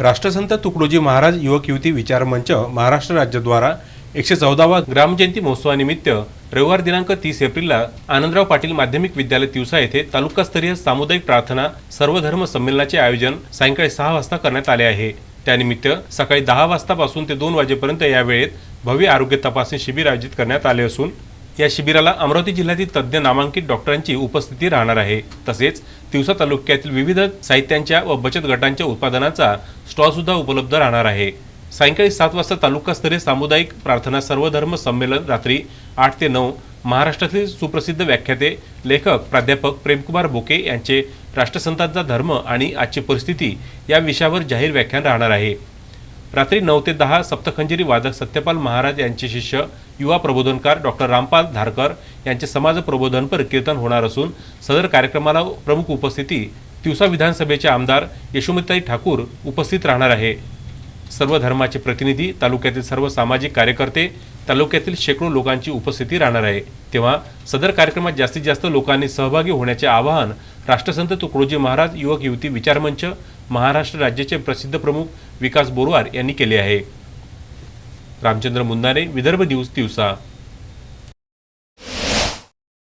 राष्ट्रसंत तुकडोजी महाराज युवक युवती विचार मंच महाराष्ट्र राज्याद्वारा एकशे चौदावा ग्रामजयंती महोत्सवानिमित्त रविवार दिनांक तीस एप्रिलला आनंदराव पाटील माध्यमिक विद्यालय तिवसा येथे तालुकास्तरीय सामुदायिक प्रार्थना सर्वधर्म संमेलनाचे आयोजन सायंकाळी सहा वाजता करण्यात आले आहे. त्यानिमित्त सकाळी दहा वाजतापासून ते दोन वाजेपर्यंत या वेळेत भव्य आरोग्य तपासणी शिबिर आयोजित करण्यात आले असून या शिबिराला अमरावती जिल्ह्यातील तज्ज्ञ नामांकित डॉक्टरांची उपस्थिती राहणार आहे. तसेच तिवसा तालुक्यातील विविध साहित्यांच्या व बचत गटांच्या उत्पादनाचा स्टॉलसुद्धा उपलब्ध राहणार आहे. सायंकाळी सात वाजता तालुकास्तरीय सामुदायिक प्रार्थना सर्वधर्म संमेलन रात्री आठ ते नऊ महाराष्ट्रातील सुप्रसिद्ध व्याख्याते लेखक प्राध्यापक प्रेमकुमार बोके यांचे राष्ट्रसंतांचा धर्म आणि आजची परिस्थिती या विषयावर जाहीर व्याख्यान राहणार आहे. रात्री नऊ ते दहा सप्तखंजिरी वादक सत्यपाल महाराज यांचे शिष्य युवा प्रबोधनकार डॉक्टर रामपाल धारकर यांचे समाज प्रबोधनपर कीर्तन होणार असून सदर कार्यक्रमाला प्रमुख उपस्थिती तिवसा विधानसभेचे आमदार यशोमतीताई ठाकूर उपस्थित राहणार आहे. सर्व धर्माचे प्रतिनिधी तालुक्यातील सर्व सामाजिक कार्यकर्ते तालुक्यातील शेकडो लोकांची उपस्थिती राहणार आहे. तेव्हा सदर कार्यक्रमात जास्तीत जास्त लोकांनी सहभागी होण्याचे आवाहन राष्ट्रसंत तुकडोजी महाराज युवक युवती विचारमंच महाराष्ट्र राज्याचे प्रसिद्ध प्रमुख विकास बोरवार यांनी केले आहे. रामचंद्र मुन्नारे विदर्भ न्यूज दिवसा